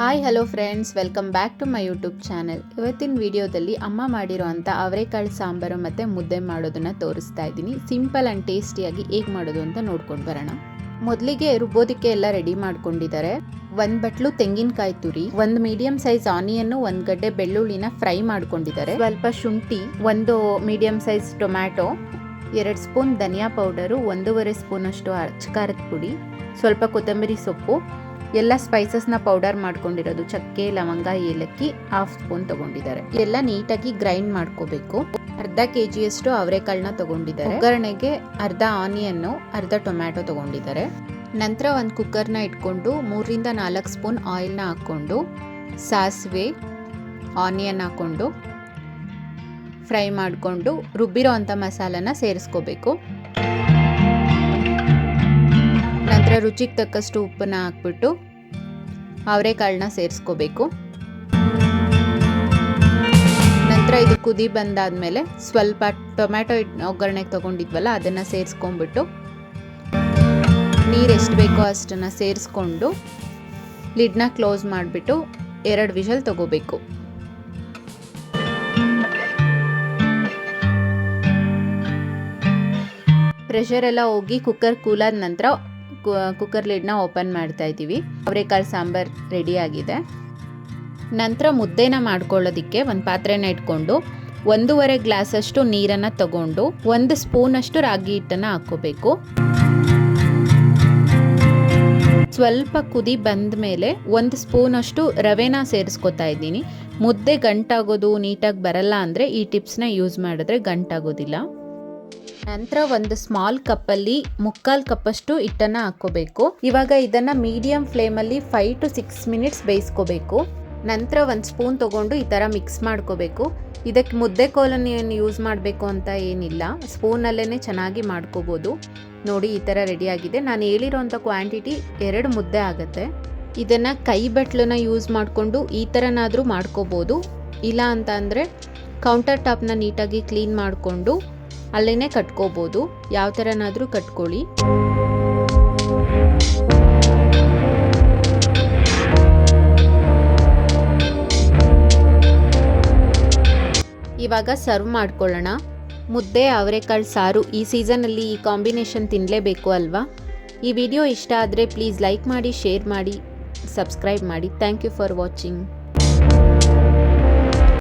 Hi hello friends welcome back to my YouTube channel ಇವತ್ತಿನ ವಿಡಿಯೋದಲ್ಲಿ ಅಮ್ಮ ಮಾಡಿರೋ ಅಂಥ ಅವರೆಕಾಳು ಸಾಂಬಾರು ಮತ್ತು ಮುದ್ದೆ ಮಾಡೋದನ್ನು ತೋರಿಸ್ತಾ ಇದ್ದೀನಿ. ಸಿಂಪಲ್ ಆ್ಯಂಡ್ ಟೇಸ್ಟಿಯಾಗಿ ಹೇಗೆ ಮಾಡೋದು ಅಂತ ನೋಡ್ಕೊಂಡು ಬರೋಣ. ಮೊದಲಿಗೆ ರುಬ್ಬೋದಕ್ಕೆ ಎಲ್ಲ ರೆಡಿ ಮಾಡ್ಕೊಂಡಿದ್ದಾರೆ. ಒಂದು ಬಟ್ಲು ತೆಂಗಿನಕಾಯಿ ತುರಿ, ಒಂದು ಮೀಡಿಯಂ ಸೈಜ್ ಆನಿಯನ್ನು ಒಂದು ಗಡ್ಡೆ ಬೆಳ್ಳುಳ್ಳಿನ ಫ್ರೈ ಮಾಡ್ಕೊಂಡಿದ್ದಾರೆ. ಸ್ವಲ್ಪ ಶುಂಠಿ, ಒಂದು ಮೀಡಿಯಂ ಸೈಜ್ ಟೊಮ್ಯಾಟೊ ಎರಡು ಸ್ಪೂನ್ ಧನಿಯಾ ಪೌಡರು ಒಂದೂವರೆ ಸ್ಪೂನಷ್ಟು ಅಚ್ಚಕಾರದ ಪುಡಿ, ಸ್ವಲ್ಪ ಕೊತ್ತಂಬರಿ ಸೊಪ್ಪು ಎಲ್ಲ ಸ್ಪೈಸಸ್ನ ಪೌಡರ್ ಮಾಡ್ಕೊಂಡಿರೋದು, ಚಕ್ಕೆ, ಲವಂಗ, ಏಲಕ್ಕಿ ಹಾಫ್ ಸ್ಪೂನ್ ತಗೊಂಡಿದ್ದಾರೆ. ಎಲ್ಲ ನೀಟಾಗಿ ಗ್ರೈಂಡ್ ಮಾಡ್ಕೋಬೇಕು. ಅರ್ಧ ಕೆ ಜಿಯಷ್ಟು ಅವರೆಕಾಳನ್ನ ತಗೊಂಡಿದ್ದಾರೆ. ಒಗ್ಗರಣೆಗೆ ಅರ್ಧ ಆನಿಯನ್ನು, ಅರ್ಧ ಟೊಮ್ಯಾಟೊ ತಗೊಂಡಿದ್ದಾರೆ. ನಂತರ ಒಂದು ಕುಕ್ಕರ್ನ ಇಟ್ಕೊಂಡು ಮೂರರಿಂದ ನಾಲ್ಕು ಸ್ಪೂನ್ ಆಯಿಲ್ನ ಹಾಕ್ಕೊಂಡು, ಸಾಸಿವೆ ಆನಿಯನ್ ಹಾಕ್ಕೊಂಡು ಫ್ರೈ ಮಾಡಿಕೊಂಡು ರುಬ್ಬಿರೋ ಅಂಥ ಮಸಾಲನ ಸೇರಿಸ್ಕೋಬೇಕು. ನಂತರ ರುಚಿಗೆ ತಕ್ಕಷ್ಟು ಉಪ್ಪನ್ನ ಹಾಕ್ಬಿಟ್ಟು ಅವರೆಕಾಳನ್ನ ಸೇರಿಸ್ಕೋಬೇಕು. ನಂತರ ಇದು ಕುದಿ ಬಂದಾದಮೇಲೆ ಸ್ವಲ್ಪ ಟೊಮ್ಯಾಟೊ ಒಗ್ಗರಣೆಗೆ ತಗೊಂಡಿದ್ವಲ್ಲ, ಅದನ್ನು ಸೇರಿಸ್ಕೊಂಡ್ಬಿಟ್ಟು ನೀರು ಎಷ್ಟು ಬೇಕೋ ಅಷ್ಟನ್ನು ಸೇರಿಸ್ಕೊಂಡು ಲಿಡ್ನ ಕ್ಲೋಸ್ ಮಾಡಿಬಿಟ್ಟು ಎರಡು ವಿಷಲ್ ತಗೋಬೇಕು. ಪ್ರೆಷರ್ ಎಲ್ಲ ಹೋಗಿ ಕುಕ್ಕರ್ ಕೂಲಾದ ನಂತರ ಕುಕ್ಕರ್ ಲಿಡ್ನ ಓಪನ್ ಮಾಡ್ತಾ ಇದ್ದೀವಿ. ಅವರೆಕಾಳು ಸಾಂಬಾರು ರೆಡಿ ಆಗಿದೆ. ನಂತರ ಮುದ್ದೆನ ಮಾಡ್ಕೊಳ್ಳೋದಕ್ಕೆ ಒಂದು ಪಾತ್ರೆನ ಇಟ್ಕೊಂಡು ಒಂದೂವರೆ ಗ್ಲಾಸಷ್ಟು ನೀರನ್ನು ತಗೊಂಡು ಒಂದು ಸ್ಪೂನಷ್ಟು ರಾಗಿ ಹಿಟ್ಟನ್ನು ಹಾಕ್ಕೋಬೇಕು. ಸ್ವಲ್ಪ ಕುದಿ ಬಂದ ಮೇಲೆ ಒಂದು ಸ್ಪೂನಷ್ಟು ರವೆನ ಸೇರಿಸ್ಕೊತಾ ಇದ್ದೀನಿ. ಮುದ್ದೆ ಗಂಟಾಗೋದು ನೀಟಾಗಿ ಬರಲ್ಲ ಅಂದರೆ ಈ ಟಿಪ್ಸ್ನ ಯೂಸ್ ಮಾಡಿದ್ರೆ ಗಂಟಾಗೋದಿಲ್ಲ. ನಂತರ ಒಂದು ಸ್ಮಾಲ್ ಕಪ್ ಅಲ್ಲಿ ಮುಕ್ಕಾಲ್ ಮುಕ್ಕಾಲು ಕಪ್ಪಷ್ಟು ಹಿಟ್ಟನ್ನ ಹಾಕೋಬೇಕು ಇವಾಗ ಇದನ್ನ ಮೀಡಿಯಂ ಫ್ಲೇಮ್ ಅಲ್ಲಿ ಫೈವ್ ಟು ಸಿಕ್ಸ್ ಮಿನಿಟ್ಸ್ ಬೇಯಿಸ್ಕೋಬೇಕು. ನಂತರ ಒಂದು ಸ್ಪೂನ್ ತಗೊಂಡು ಈ ಥರ ಮಿಕ್ಸ್ ಮಾಡ್ಕೋಬೇಕು. ಇದಕ್ಕೆ ಮುದ್ದೆ ಕೋಲನ್ನು ಏನು ಯೂಸ್ ಮಾಡಬೇಕು ಅಂತ ಏನಿಲ್ಲ. ಸ್ಪೂನಲ್ಲೇ ಚೆನ್ನಾಗಿ ಮಾಡ್ಕೋಬೋದು. ನೋಡಿ ಈ ಥರ ರೆಡಿಯಾಗಿದೆ ನಾನು ಹೇಳಿರೋಂಥ ಕ್ವಾಂಟಿಟಿ ಎರಡು ಮುದ್ದೆ ಆಗುತ್ತೆ. ಇದನ್ನು ಕೈ ಬಟ್ಲನ್ನ ಯೂಸ್ ಮಾಡಿಕೊಂಡು ಈ ಥರನಾದರೂ ಮಾಡ್ಕೋಬೋದು. ಇಲ್ಲ ಅಂತ ಅಂದರೆ ಕೌಂಟರ್ ಟಾಪ್ನ ನೀಟಾಗಿ ಕ್ಲೀನ್ ಮಾಡಿಕೊಂಡು ಅಲ್ಲೇ ಕಟ್ಕೋಬೋದು. ಯಾವ ಥರನಾದರೂ ಕಟ್ಕೊಳ್ಳಿ. ಇವಾಗ ಸರ್ವ್ ಮಾಡ್ಕೊಳ್ಳೋಣ. ಮುದ್ದೆ, ಅವರೆಕಾಳು ಸಾರು ಈ ಸೀಸನಲ್ಲಿ ಈ ಕಾಂಬಿನೇಷನ್ ತಿನ್ನಲೇಬೇಕು ಅಲ್ವಾ? ಈ ವಿಡಿಯೋ ಇಷ್ಟ ಆದರೆ ಪ್ಲೀಸ್ ಲೈಕ್ ಮಾಡಿ, ಶೇರ್ ಮಾಡಿ, ಸಬ್ಸ್ಕ್ರೈಬ್ ಮಾಡಿ. Thank you for watching.